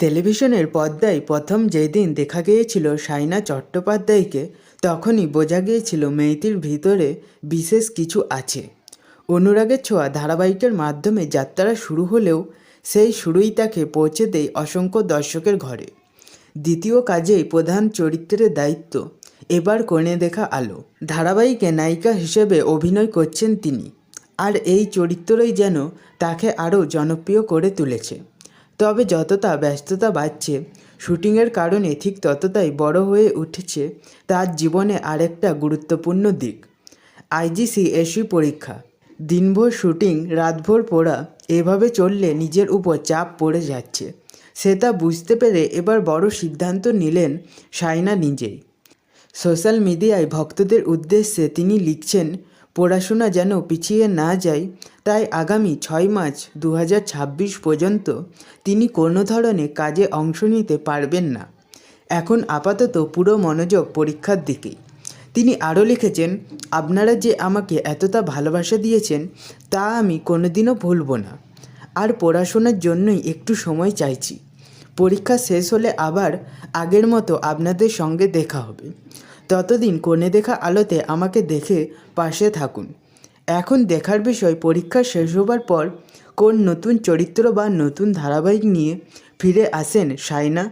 টেলিভিশনের পর্দায় প্রথম যেদিন দেখা গিয়েছিল সাইনা চট্টোপাধ্যায়কে, তখনই বোঝা গিয়েছিল মেয়েটির ভিতরে বিশেষ কিছু আছে। অনুরাগের ছোঁয়া ধারাবাহিকের মাধ্যমে যাত্রা শুরু হলেও সেই শুরুই তাকে পৌঁছে দেয় অসংখ্য দর্শকের ঘরে। দ্বিতীয় কাজেই প্রধান চরিত্রের দায়িত্ব, এবার কোণে দেখা আলো। ধারাবাহিকে নায়িকা হিসেবে অভিনয় করছেন তিনি, আর এই চরিত্রই যেন তাকে আরও জনপ্রিয় করে তুলেছে। তবে যতটা ব্যস্ততা বাড়ছে, শুটিংয়ের কারণে ঠিক ততটাই বড় হয়ে উঠেছে তার জীবনে আরেকটা গুরুত্বপূর্ণ দিক। আইজিসিএসি পরীক্ষা। দিনভর শুটিং, রাতভর পড়া, এভাবে চললে নিজের উপর চাপ পড়ে যাচ্ছে। সে তা বুঝতে পেরে এবার বড় সিদ্ধান্ত নিলেন সাইনা নিজেই। সোশ্যাল মিডিয়ায় ভক্তদের উদ্দেশ্যে তিনি লিখছেন পড়াশোনা যেন পিছিয়ে না যায়, তাই আগামী ছয় মার্চ দু হাজার ছাব্বিশ পর্যন্ত তিনি কোনো ধরনের কাজে অংশ নিতে পারবেন না। এখন আপাতত পুরো মনোযোগ পরীক্ষার দিকেই। তিনি আরও লিখেছেন, আপনারা যে আমাকে এতটা ভালোবাসা দিয়েছেন, তা আমি কোনোদিনও ভুলব না। আর পড়াশোনার জন্যই একটু সময় চাইছি। পরীক্ষা শেষ হলে আবার আগের মতো আপনাদের সঙ্গে দেখা হবে। ততদিন কোণে দেখা আলোতে আমাকে দেখে পাশে থাকুন। এখন দেখার বিষয় পরীক্ষা শেষ হবার পর কোন নতুন চরিত্র বা নতুন ধারাবাহিক নিয়ে ফিরে আসেন সাইনা